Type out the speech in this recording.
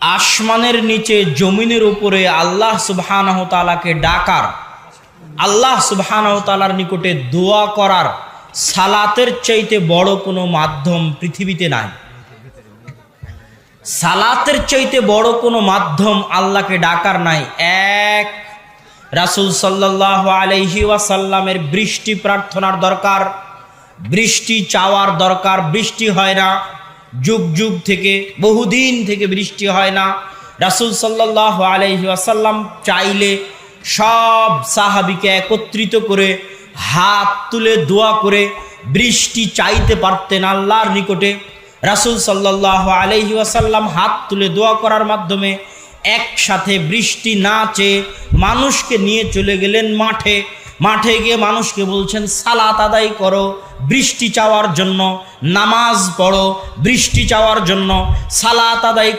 আসমানের নিচে, জমিনের উপরে আল্লাহ সুবহানাহ তাআলাকে ডাকার, আল্লাহ তাআলার নিকটে দোয়া করার সালাতের চাইতে বড় কোনো মাধ্যম পৃথিবীতে নাই। সালাতের চাইতে বড় কোনো মাধ্যম আল্লাহকে ডাকার নাই। এক, রাসূল সাল্লাল্লাহু আলাইহি ওয়াসাল্লামের বৃষ্টি প্রার্থনার দরকার, বৃষ্টি চাওয়ার দরকার, বৃষ্টি হয় না। যুগ যুগ থেকে, বহুদিন থেকে বৃষ্টি হয় না। রাসূল সাল্লাল্লাহু আলাইহি ওয়াসাল্লাম চাইলে সব সাহাবিকে একত্রিত করে হাত তুলে দোয়া করে বৃষ্টি চাইতে পারতেন আল্লাহর নিকটে। রাসূল সাল্লাল্লাহু আলাইহি ওয়াসাল্লাম হাত তুলে দোয়া করার মাধ্যমে একসাথে বৃষ্টি না চেয়ে মানুষকে নিয়ে চলে গেলেন মাঠে। মাঠে গিয়ে মানুষকে বলছেন, সালাত আদায় করো, বৃষ্টি চাওয়ার জন্য, নামাজ পড়ো, বৃষ্টি চাওয়ার জন্য, সালাত আদায়